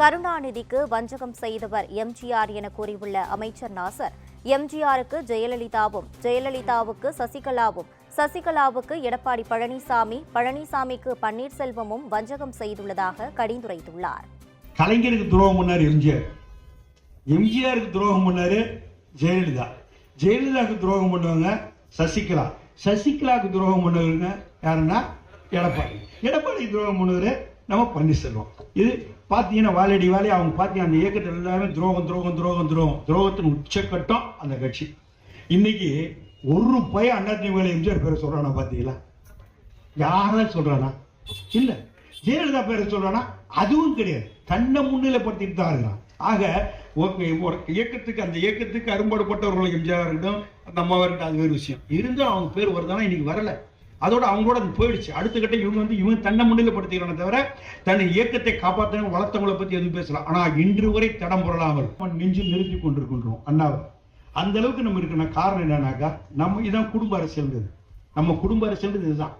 கருணாநிதிக்கு வஞ்சகம் செய்தவர் எம்ஜிஆர் என கூறியுள்ள அமைச்சர் நாசர் எம்ஜிஆருக்கு ஜெயலலிதாவும் ஜெயலலிதாவுக்கு சசிகலாவும் சசிகலாவுக்கு எடப்பாடி பழனிசாமி பழனிசாமிக்கு பன்னீர்செல்வமும் வஞ்சகம் செய்துள்ளதாக கடிந்துரைத்துள்ளார். கலைஞருக்கு துரோகம் பண்ணார் எம்ஜிஆர். எம்ஜிஆருக்கு துரோகம் பண்ணாரு ஜெயலலிதா. ஜெயலலிதாவுக்கு துரோகம் பண்ணவங்க சசிகலா. சசிகலாவுக்கு துரோகம் பண்ணவங்க யாருன்னா எடப்பாடி. எடப்பாடி துரோகம் பண்ணவர் நம்ம பன்னீர்செல்வம் இது பார்த்தீங்கன்னா வாலடி வாலே அவங்க பார்த்தீங்கன்னா அந்த இயக்கத்தில் எல்லாமே துரோகம் துரோகம் துரோகம் துரோகம் துரோகத்தின் உச்சக்கட்டம் அந்த கட்சி. இன்னைக்கு ஒரு பையன் அதிமுக எம்ஜிஆர் பேரை சொல்கிறானா பார்த்தீங்களா யாராவது சொல்கிறானா இல்லை. ஜெயலலிதா பேரை சொல்கிறானா அதுவும் கிடையாது. தன்னை முன்னிலைப்படுத்திட்டு தான் இருக்கிறான். ஆக ஒரு- ஒரு இயக்கத்துக்கு அந்த இயக்கத்துக்கு அரும்பாடுபட்டவர்களுக்கு எம்ஜிஆர் இருக்கட்டும் நம்ம இருக்கட்டும் அது வேறு விஷயம். இருந்தாலும் அவங்க பேர் வருதானா? இன்னைக்கு வரல. அதோட அவங்களோட அது போயிடுச்சு. அடுத்த கட்டம் இவங்க வந்து இவங்க தன்னை முன்னிலைப்படுத்திக்கிறானே தவிர தன் இயக்கத்தை காப்பாற்றவங்க வளர்த்தவங்களை பத்தி எதுவும் பேசலாம் ஆனா இன்று வரை தடம் புரளாமல் நெஞ்சில் நிறுத்தி கொண்டிருக்கின்றோம். அண்ணாவை. அந்த அளவுக்கு நம்ம இருக்கிற காரணம் என்னன்னாக்கா நம்ம இதான் குடும்ப அரசியல்ன்றது நம்ம குடும்ப அரசியல் இதுதான்.